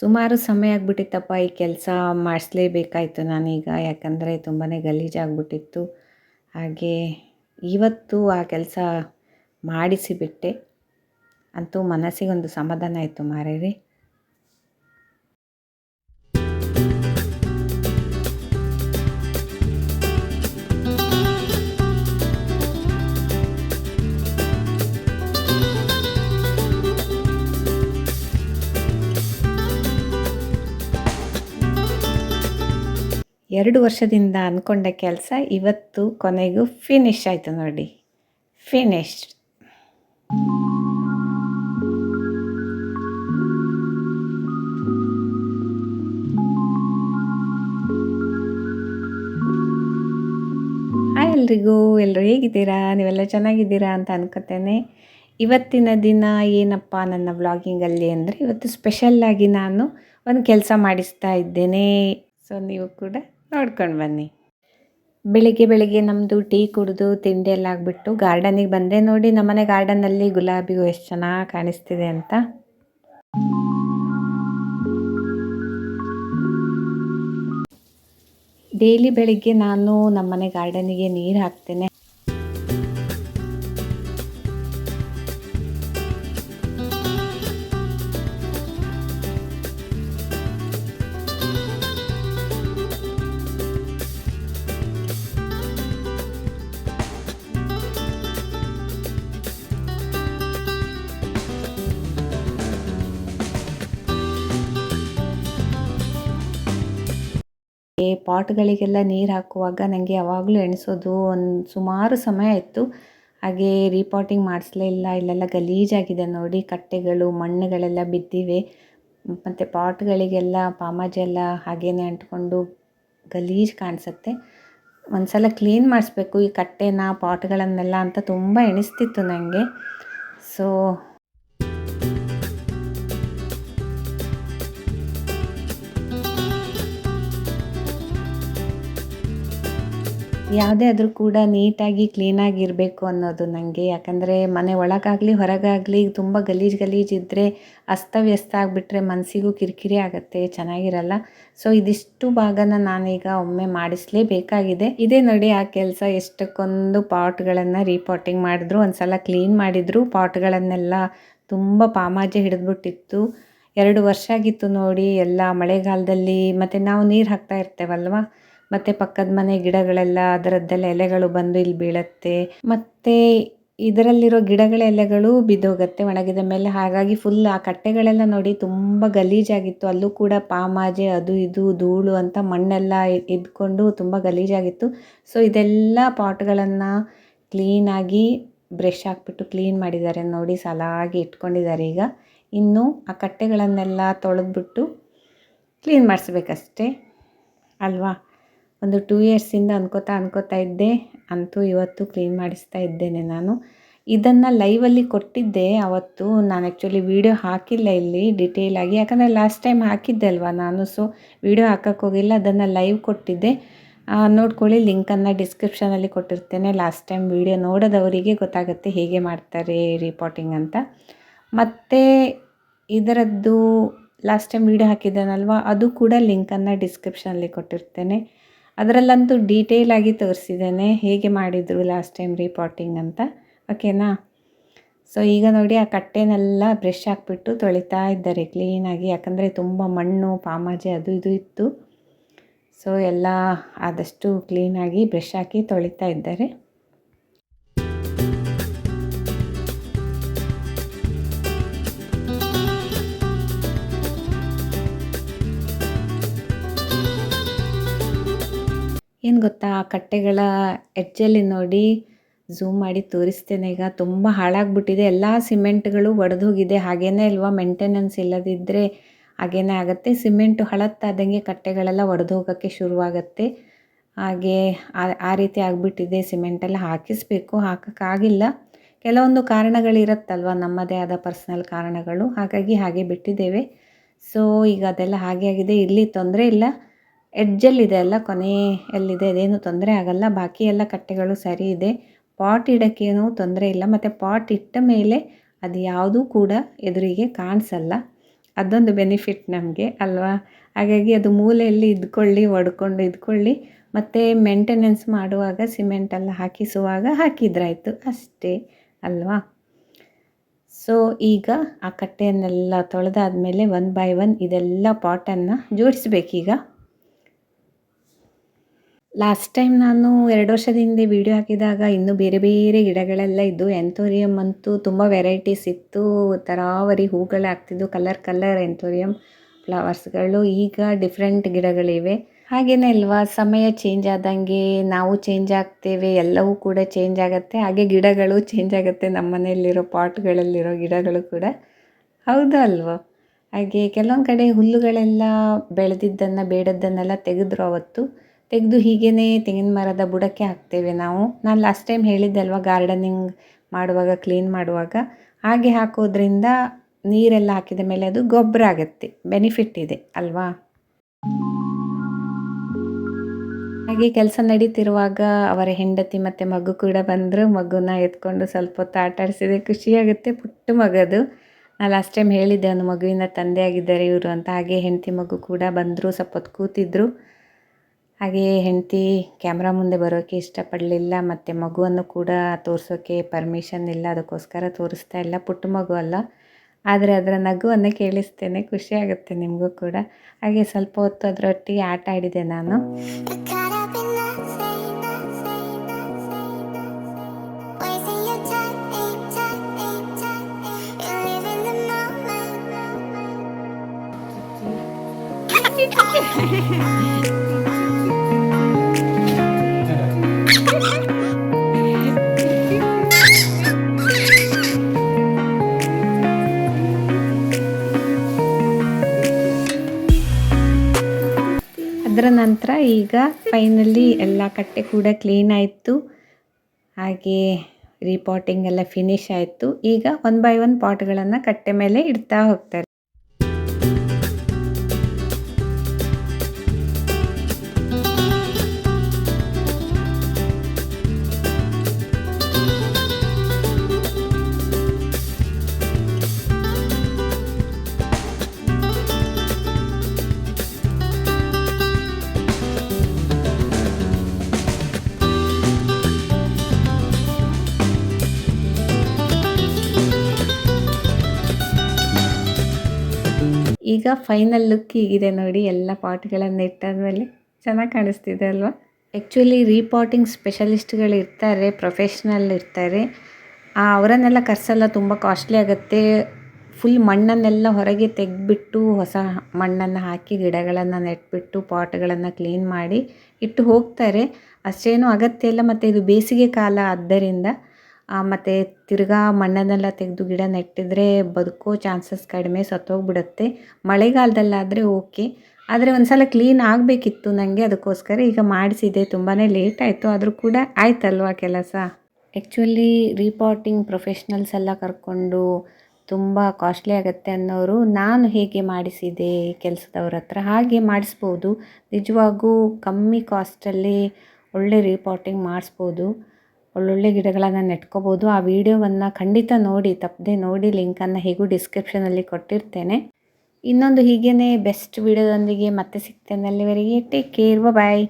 ಸುಮಾರು ಸಮಯ ಆಗಿಬಿಟ್ಟಿತ್ತಪ್ಪ ಈ ಕೆಲಸ ಮಾಡಿಸ್ಲೇಬೇಕಾಯಿತು ನಾನೀಗ, ಯಾಕಂದರೆ ತುಂಬಾ ಗಲೀಜಾಗ್ಬಿಟ್ಟಿತ್ತು ಹಾಗೆ ಇವತ್ತು ಆ ಕೆಲಸ ಮಾಡಿಸಿಬಿಟ್ಟೆ. ಅಂತೂ ಮನಸ್ಸಿಗೊಂದು ಸಮಾಧಾನ ಆಯಿತು ಮಾರೇರಿ. ಎರಡು ವರ್ಷದಿಂದ ಅಂದ್ಕೊಂಡ ಕೆಲಸ ಇವತ್ತು ಕೊನೆಗೂ ಫಿನಿಶ್ ಆಯಿತು ನೋಡಿ. ಫಿನಿಶ್ಡ್ ಹಾಯ್ ಎಲ್ರಿಗೂ ಎಲ್ಲರೂ ಹೇಗಿದ್ದೀರಾ? ನೀವೆಲ್ಲ ಚೆನ್ನಾಗಿದ್ದೀರಾ ಅಂತ ಅನ್ಕೋತೇನೆ. ಇವತ್ತಿನ ದಿನ ಏನಪ್ಪ ನನ್ನ ವ್ಲಾಗಿಂಗಲ್ಲಿ ಅಂದರೆ ಇವತ್ತು ಸ್ಪೆಷಲ್ಲಾಗಿ ನಾನು ಒಂದು ಕೆಲಸ ಮಾಡಿಸ್ತಾ ಇದ್ದೇನೆ. ಸೊ ನೀವು ಕೂಡ ನೋಡ್ಕೊಂಡು ಬನ್ನಿ. ಬೆಳಿಗ್ಗೆ ಬೆಳಿಗ್ಗೆ ನಮ್ಮದು ಟೀ ಕುಡಿದು ತಿಂಡಿ ಎಲ್ಲ ಆಗಿಬಿಟ್ಟು ಗಾರ್ಡನಿಗೆ ಬಂದೆ ನೋಡಿ ನಮ್ಮನೆ ಗಾರ್ಡನಲ್ಲಿ ಗುಲಾಬಿಗೂ ಎಷ್ಟು ಚೆನ್ನಾಗಿ ಕಾಣಿಸ್ತಿದೆ ಅಂತ. ಡೈಲಿ ಬೆಳಿಗ್ಗೆ ನಾನು ನಮ್ಮನೆ ಗಾರ್ಡನಿಗೆ ನೀರು ಹಾಕ್ತೇನೆ. ಪಾಟ್ಗಳಿಗೆಲ್ಲ ನೀರು ಹಾಕುವಾಗ ನನಗೆ ಯಾವಾಗಲೂ ಎಣಿಸೋದು ಒಂದು ಸುಮಾರು ಸಮಯ ಇತ್ತು ಹಾಗೆ ರೀಪಾಟಿಂಗ್ ಮಾಡಿಸ್ಲೇ ಇಲ್ಲ. ಇಲ್ಲೆಲ್ಲ ಗಲೀಜಾಗಿದೆ ನೋಡಿ. ಕಟ್ಟೆಗಳು, ಮಣ್ಣುಗಳೆಲ್ಲ ಬಿದ್ದಿವೆ. ಮತ್ತು ಪಾಟ್ಗಳಿಗೆಲ್ಲ ಪಾಮಾಜೆಲ್ಲ ಹಾಗೇ ಅಂಟ್ಕೊಂಡು ಗಲೀಜು ಕಾಣಿಸುತ್ತೆ. ಒಂದು ಸಲ ಕ್ಲೀನ್ ಮಾಡಿಸ್ಬೇಕು ಈ ಕಟ್ಟೆನ, ಪಾಟ್ಗಳನ್ನೆಲ್ಲ ಅಂತ ತುಂಬ ಎಣಿಸ್ತಿತ್ತು ನನಗೆ ಸೊ ಯಾವುದೇ ಆದರೂ ಕೂಡ ನೀಟಾಗಿ ಕ್ಲೀನಾಗಿರಬೇಕು ಅನ್ನೋದು ನನಗೆ ಯಾಕಂದರೆ ಮನೆ ಒಳಗಾಗಲಿ, ಹೊರಗಾಗಲಿ, ತುಂಬ ಗಲೀಜು ಇದ್ದರೆ ಅಸ್ತವ್ಯಸ್ತ ಆಗಿಬಿಟ್ರೆ ಮನಸ್ಸಿಗೂ ಕಿರಿಕಿರಿ ಆಗುತ್ತೆ, ಚೆನ್ನಾಗಿರಲ್ಲ. ಸೊ ಇದಿಷ್ಟು ಭಾಗನ ನಾನೀಗ ಒಮ್ಮೆ ಮಾಡಿಸಲೇಬೇಕಾಗಿದೆ. ಇದೇ ನೋಡಿ ಆ ಕೆಲಸ ಎಷ್ಟಕ್ಕೊಂದು ಪಾಟ್ಗಳನ್ನು ರೀಪಾಟಿಂಗ್ ಮಾಡಿದ್ರು. ಒಂದು ಸಲ ಕ್ಲೀನ್ ಮಾಡಿದ್ರು. ಪಾಟ್ಗಳನ್ನೆಲ್ಲ ತುಂಬ ಪಾಮಾಜೆ ಹಿಡಿದ್ಬಿಟ್ಟಿತ್ತು. ಎರಡು ವರ್ಷ ಆಗಿತ್ತು ನೋಡಿ ಎಲ್ಲ ಮಳೆಗಾಲದಲ್ಲಿ. ಮತ್ತು ನಾವು ನೀರು ಹಾಕ್ತಾ ಇರ್ತೇವಲ್ವ? ಮತ್ತು ಪಕ್ಕದ ಮನೆ ಗಿಡಗಳೆಲ್ಲ ಅದರದ್ದೆಲ್ಲ ಎಲೆಗಳು ಬಂದು ಇಲ್ಲಿ ಬೀಳುತ್ತೆ. ಮತ್ತು ಇದರಲ್ಲಿರೋ ಗಿಡಗಳ ಎಲೆಗಳು ಬಿದ್ದೋಗತ್ತೆ. ಒಣಗಿದ ಮೇಲೆ ಹಾಗಾಗಿ ಫುಲ್ ಆ ಕಟ್ಟೆಗಳೆಲ್ಲ ನೋಡಿ ತುಂಬ ಗಲೀಜಾಗಿತ್ತು. ಅಲ್ಲೂ ಕೂಡ ಪಾಮಾಜೆ, ಅದು ಇದು, ಧೂಳು ಅಂತ ಮಣ್ಣೆಲ್ಲ ಇದ್ಕೊಂಡು ತುಂಬ ಗಲೀಜಾಗಿತ್ತು. ಸೊ ಇದೆಲ್ಲ ಪಾಟ್ಗಳನ್ನು ಕ್ಲೀನಾಗಿ ಬ್ರಷ್ ಹಾಕ್ಬಿಟ್ಟು ಕ್ಲೀನ್ ಮಾಡಿದ್ದಾರೆ ನೋಡಿ, ಸಲಾಗಿ ಇಟ್ಕೊಂಡಿದ್ದಾರೆ ಈಗ. ಇನ್ನು ಆ ಕಟ್ಟೆಗಳನ್ನೆಲ್ಲ ತೊಳೆದ್ಬಿಟ್ಟು ಕ್ಲೀನ್ ಮಾಡಿಸ್ಬೇಕಷ್ಟೇ. ಅಲ್ವಾ? ಒಂದು ಟೂ ಇಯರ್ಸಿಂದ ಅನ್ಕೋತಾ ಅನ್ಕೋತಾ ಇದ್ದೆ. ಅಂತೂ ಇವತ್ತು ಕ್ಲೀನ್ ಮಾಡಿಸ್ತಾ ಇದ್ದೇನೆ ನಾನು. ಇದನ್ನು ಲೈವಲ್ಲಿ ಕೊಟ್ಟಿದ್ದೆ. ಅವತ್ತು ನಾನು ಆ್ಯಕ್ಚುಲಿ ವೀಡಿಯೋ ಹಾಕಿಲ್ಲ ಇಲ್ಲಿ ಡಿಟೇಲಾಗಿ ಯಾಕಂದರೆ ಲಾಸ್ಟ್ ಟೈಮ್ ಹಾಕಿದ್ದೆ ಅಲ್ವಾ ನಾನು. ಸೊ ವೀಡಿಯೋ ಹಾಕೋಕ್ಕೋಗಿಲ್ಲ ಅದನ್ನು ಲೈವ್ ಕೊಟ್ಟಿದ್ದೆ. ನೋಡ್ಕೊಳ್ಳಿ ಲಿಂಕನ್ನು ಡಿಸ್ಕ್ರಿಪ್ಷನಲ್ಲಿ ಕೊಟ್ಟಿರ್ತೇನೆ. ಲಾಸ್ಟ್ ಟೈಮ್ ವೀಡಿಯೋ ನೋಡೋದವರಿಗೆ ಗೊತ್ತಾಗುತ್ತೆ ಹೇಗೆ ಮಾಡ್ತಾರೆ ರಿಪೋರ್ಟಿಂಗ್ ಅಂತ. ಮತ್ತು ಇದರದ್ದು ಲಾಸ್ಟ್ ಟೈಮ್ ವೀಡಿಯೋ ಹಾಕಿದ್ದೇನಲ್ವ? ಅದು ಕೂಡ ಲಿಂಕನ್ನು ಡಿಸ್ಕ್ರಿಪ್ಷನಲ್ಲಿ ಕೊಟ್ಟಿರ್ತೇನೆ. ಅದರಲ್ಲಂತೂ ಡೀಟೇಲಾಗಿ ತೋರಿಸಿದ್ದೇನೆ. ಹೇಗೆ ಮಾಡಿದರು ಲಾಸ್ಟ್ ಟೈಮ್ ರಿಪೋರ್ಟಿಂಗ್ ಅಂತ. ಓಕೆನಾ ಸೊ ಈಗ ನೋಡಿ ಆ ಕಟ್ಟೆನೆಲ್ಲ ಬ್ರಷ್ ಹಾಕ್ಬಿಟ್ಟು ತೊಳಿತಾ ಇದ್ದಾರೆ ಕ್ಲೀನಾಗಿ ಯಾಕಂದರೆ ತುಂಬ ಮಣ್ಣು, ಪಾಮಾಜೆ ಅದು ಇದು ಇತ್ತು. ಸೊ ಎಲ್ಲ ಆದಷ್ಟು ಕ್ಲೀನಾಗಿ ಬ್ರಷ್ ಹಾಕಿ ತೊಳಿತಾ ಇದ್ದಾರೆ. ಏನು ಗೊತ್ತಾ, ಆ ಕಟ್ಟೆಗಳ ಎಡ್ಜಲ್ಲಿ ನೋಡಿ ಝೂಮ್ ಮಾಡಿ ತೋರಿಸ್ತೇನೆ. ಈಗ ತುಂಬ ಹಾಳಾಗ್ಬಿಟ್ಟಿದೆ. ಎಲ್ಲ ಸಿಮೆಂಟ್ಗಳು ಒಡೆದೋಗಿದೆ. ಹಾಗೇನೇ ಅಲ್ವಾ ಮೇಂಟೆನೆನ್ಸ್ ಇಲ್ಲದಿದ್ದರೆ ಹಾಗೇನೇ ಆಗುತ್ತೆ. ಸಿಮೆಂಟು ಹಳತ್ತಾದಂಗೆ ಕಟ್ಟೆಗಳೆಲ್ಲ ಒಡೆದೋಗೋಕ್ಕೆ ಶುರುವಾಗತ್ತೆ. ಹಾಗೆ ಆ ರೀತಿ ಆಗಿಬಿಟ್ಟಿದೆ. ಸಿಮೆಂಟೆಲ್ಲ ಹಾಕಿಸ್ಬೇಕು. ಹಾಕೋಕ್ಕಾಗಿಲ್ಲ ಕೆಲವೊಂದು ಕಾರಣಗಳಿರುತ್ತಲ್ವ, ನಮ್ಮದೇ ಆದ ಪರ್ಸ್ನಲ್ ಕಾರಣಗಳು. ಹಾಗಾಗಿ ಹಾಗೆ ಬಿಟ್ಟಿದ್ದೇವೆ. ಸೊ ಈಗ ಅದೆಲ್ಲ ಹಾಗೆ ಆಗಿದೆ. ಇಲ್ಲಿ ತೊಂದರೆ ಇಲ್ಲ. ಎಡ್ಜಲ್ಲಿದೆ ಅಲ್ಲ ಕೊನೆಯಲ್ಲಿದೆ ಅದೇನು ತೊಂದರೆ ಆಗಲ್ಲ. ಬಾಕಿ ಎಲ್ಲ ಕಟ್ಟೆಗಳು ಸರಿ ಇದೆ. ಪಾಟ್ ಇಡೋಕ್ಕೇನು ತೊಂದರೆ ಇಲ್ಲ. ಮತ್ತು ಪಾಟ್ ಇಟ್ಟ ಮೇಲೆ ಅದು ಯಾವುದೂ ಕೂಡ ಎದುರಿಗೆ ಕಾಣಿಸಲ್ಲ. ಅದೊಂದು ಬೆನಿಫಿಟ್ ನಮಗೆ, ಅಲ್ವಾ? ಹಾಗಾಗಿ ಅದು ಮೂಲೆಯಲ್ಲಿ ಇದ್ಕೊಳ್ಳಿ, ಒಡ್ಕೊಂಡು ಇದ್ಕೊಳ್ಳಿ. ಮತ್ತು ಮೇಂಟೆನೆನ್ಸ್ ಮಾಡುವಾಗ ಸಿಮೆಂಟೆಲ್ಲ ಹಾಕಿಸುವಾಗ ಹಾಕಿದ್ರಾಯಿತು ಅಷ್ಟೇ, ಅಲ್ವಾ? ಸೊ ಈಗ ಆ ಕಟ್ಟೆಯನ್ನೆಲ್ಲ ತೊಳೆದಾದ್ಮೇಲೆ ಒನ್ ಬೈ ಒನ್ ಇದೆಲ್ಲ ಪಾಟನ್ನು ಜೋಡಿಸ್ಬೇಕೀಗ. ಲಾಸ್ಟ್ ಟೈಮ್ ನಾನು ಎರಡು ವರ್ಷದ ಹಿಂದೆ ವೀಡಿಯೋ ಹಾಕಿದಾಗ ಇನ್ನೂ ಬೇರೆ ಬೇರೆ ಗಿಡಗಳೆಲ್ಲ ಇದ್ದು ಎಂಥೋರಿಯಂ ಅಂತೂ ತುಂಬ ವೆರೈಟೀಸ್ ಇತ್ತು. ತರಾವರಿ ಹೂಗಳೇ ಆಗ್ತಿದ್ದು ಕಲರ್ ಕಲರ್ ಎಂಥೋರಿಯಂ ಫ್ಲವರ್ಸ್ಗಳು ಈಗ ಡಿಫ್ರೆಂಟ್ ಗಿಡಗಳಿವೆ. ಹಾಗೇನೇ ಅಲ್ವಾ, ಸಮಯ ಚೇಂಜ್ ಆದಂಗೆ ನಾವು ಚೇಂಜ್ ಆಗ್ತೇವೆ, ಎಲ್ಲವೂ ಕೂಡ ಚೇಂಜ್ ಆಗುತ್ತೆ. ಹಾಗೆ ಗಿಡಗಳು ಚೇಂಜ್ ಆಗುತ್ತೆ, ನಮ್ಮ ಮನೆಯಲ್ಲಿರೋ ಪಾಟ್ಗಳಲ್ಲಿರೋ ಗಿಡಗಳು ಕೂಡ. ಹೌದಾ ಅಲ್ವಾ? ಹಾಗೆ ಕೆಲವೊಂದು ಕಡೆ ಹುಲ್ಲುಗಳೆಲ್ಲ ಬೆಳೆದಿದ್ದನ್ನು, ಬೇಡದ್ದನ್ನೆಲ್ಲ ತೆಗೆದ್ರು ಅವತ್ತು. ತೆಗೆದು ಹೀಗೇ ತೆಂಗಿನ ಮರದ ಬುಡಕ್ಕೆ ಹಾಕ್ತೇವೆ ನಾವು. ನಾನು ಲಾಸ್ಟ್ ಟೈಮ್ ಹೇಳಿದ್ದೆ ಅಲ್ವಾ ಗಾರ್ಡನಿಂಗ್ ಮಾಡುವಾಗ ಕ್ಲೀನ್ ಮಾಡುವಾಗ? ಹಾಗೆ ಹಾಕೋದ್ರಿಂದ ನೀರೆಲ್ಲ ಹಾಕಿದ ಮೇಲೆ ಅದು ಗೊಬ್ಬರ ಆಗುತ್ತೆ ಬೆನಿಫಿಟ್ ಇದೆ ಅಲ್ವಾ? ಹಾಗೆ ಕೆಲಸ ನಡೀತಿರುವಾಗ ಅವರ ಹೆಂಡತಿ ಮತ್ತು ಮಗು ಕೂಡ ಬಂದರು. ಮಗುನ ಎತ್ಕೊಂಡು ಸ್ವಲ್ಪ ಹೊತ್ತು ಆಟ ಆಡಿಸಿದೆ ಖುಷಿಯಾಗುತ್ತೆ ಪುಟ್ಟ ಮಗದು. ನಾನು ಲಾಸ್ಟ್ ಟೈಮ್ ಹೇಳಿದ್ದೆ, ಅವನು ಮಗುವಿನ ತಂದೆ ಆಗಿದ್ದಾರೆ ಇವರು ಅಂತ. ಹಾಗೆ ಹೆಂಡತಿ ಮಗು ಕೂಡ ಬಂದರು, ಸ್ವಲ್ಪ ಹೊತ್ತು ಕೂತಿದ್ರು. ಹಾಗೆಯೇ ಹೆಂಡತಿ ಕ್ಯಾಮ್ರಾ ಮುಂದೆ ಬರೋಕ್ಕೆ ಇಷ್ಟಪಡಲಿಲ್ಲ, ಮತ್ತು ಮಗುವನ್ನು ಕೂಡ ತೋರಿಸೋಕ್ಕೆ ಪರ್ಮಿಷನ್ ಇಲ್ಲ, ಅದಕ್ಕೋಸ್ಕರ ತೋರಿಸ್ತಾ ಇಲ್ಲ, ಪುಟ್ಟ ಮಗು ಅಲ್ಲ. ಆದರೆ ಅದರ ನಗುವನ್ನು ಕೇಳಿಸ್ತೇನೆ, ಖುಷಿ ಆಗುತ್ತೆ ನಿಮಗೂ ಕೂಡ. ಹಾಗೆ ಸ್ವಲ್ಪ ಹೊತ್ತು ಅದರೊಟ್ಟಿಗೆ ಆಟ ಆಡಿದೆ ನಾನು. ಅದರ ನಂತರ ಈಗ ಫೈನಲಿ ಎಲ್ಲ ಕಟ್ಟೆ ಕೂಡ ಕ್ಲೀನ್ ಆಯಿತು. ಹಾಗೆ ರೀಪಾಟಿಂಗ್ ಎಲ್ಲ ಫಿನಿಶ್ ಆಯಿತು. ಈಗ ಒನ್ ಬೈ ಒನ್ ಪಾಟ್ಗಳನ್ನು ಕಟ್ಟೆ ಮೇಲೆ ಇಡ್ತಾ ಹೋಗ್ತಾರೆ. ಈಗ ಫೈನಲ್ ಲುಕ್ ಹೀಗಿದೆ ನೋಡಿ, ಎಲ್ಲ ಪಾಟ್ಗಳನ್ನು ಇಟ್ಟಾದ್ಮೇಲೆ ಚೆನ್ನಾಗಿ ಕಾಣಿಸ್ತಿದೆ ಅಲ್ವಾ? ಆ್ಯಕ್ಚುಲಿ ರೀಪಾಟಿಂಗ್ ಸ್ಪೆಷಲಿಸ್ಟ್ಗಳು ಇರ್ತಾರೆ ಪ್ರೊಫೆಷ್ನಲ್ ಇರ್ತಾರೆ. ಅವರನ್ನೆಲ್ಲ ಕರ್ಸಲ್ಲ, ತುಂಬ ಕಾಸ್ಟ್ಲಿ ಆಗುತ್ತೆ. ಫುಲ್ ಮಣ್ಣನ್ನೆಲ್ಲ ಹೊರಗೆ ತೆಗೆದ್ಬಿಟ್ಟು, ಹೊಸ ಮಣ್ಣನ್ನು ಹಾಕಿ, ಗಿಡಗಳನ್ನು ನೆಟ್ಬಿಟ್ಟು, ಪಾಟ್ಗಳನ್ನು ಕ್ಲೀನ್ ಮಾಡಿ ಇಟ್ಟು ಹೋಗ್ತಾರೆ. ಅಷ್ಟೇನೂ ಅಗತ್ಯ ಇಲ್ಲ, ಮತ್ತು ಇದು ಬೇಸಿಗೆ ಕಾಲ ಆದ್ದರಿಂದ ಮತ್ತು ತಿರ್ಗಾ ಮಣ್ಣನ್ನೆಲ್ಲ ತೆಗೆದು ಗಿಡ ನೆಟ್ಟಿದ್ರೆ ಬದುಕೋ ಚಾನ್ಸಸ್ ಕಡಿಮೆ ಸತ್ತೋಗ್ಬಿಡುತ್ತೆ. ಮಳೆಗಾಲದಲ್ಲಾದರೆ ಓಕೆ. ಆದರೆ ಒಂದು ಸಲ ಕ್ಲೀನ್ ಆಗಬೇಕಿತ್ತು ನನಗೆ ಅದಕ್ಕೋಸ್ಕರ, ಈಗ ಮಾಡಿಸಿದೆ ತುಂಬಾ ಲೇಟ್ ಆಯಿತು, ಆದರೂ ಕೂಡ ಆಯ್ತಲ್ವಾ ಕೆಲಸ? ಆ್ಯಕ್ಚುಲಿ ರೀಪಾಟಿಂಗ್ ಪ್ರೊಫೆಷ್ನಲ್ಸ್ ಎಲ್ಲ ಕರ್ಕೊಂಡು ತುಂಬ ಕಾಸ್ಟ್ಲಿ ಆಗುತ್ತೆ ಅನ್ನೋರು ನಾನು ಹೇಗೆ ಮಾಡಿಸಿದೆ ಕೆಲಸದವ್ರ ಹತ್ರ ಹಾಗೆ ಮಾಡಿಸ್ಬೋದು. ನಿಜವಾಗೂ ಕಮ್ಮಿ ಕಾಸ್ಟಲ್ಲಿ ಒಳ್ಳೆ ರೀಪಾಟಿಂಗ್ ಮಾಡಿಸ್ಬೋದು. ಒಳ್ಳೊಳ್ಳೆ ಗಿಡಗಳನ್ನು ನೆಟ್ಕೋಬೋದು. ಆ ವಿಡಿಯೋವನ್ನು ಖಂಡಿತ ನೋಡಿ, ತಪ್ಪದೆ ನೋಡಿ, ಲಿಂಕನ್ನು ಹೇಗೂ ಡಿಸ್ಕ್ರಿಪ್ಷನಲ್ಲಿ ಕೊಟ್ಟಿರ್ತೇನೆ. ಇನ್ನೊಂದು ಹೀಗೇ ಬೆಸ್ಟ್ ವಿಡಿಯೋದೊಂದಿಗೆ ಮತ್ತೆ ಸಿಗ್ತೇನೆ ಅಲ್ಲಿವರೆಗೆ. Take care bye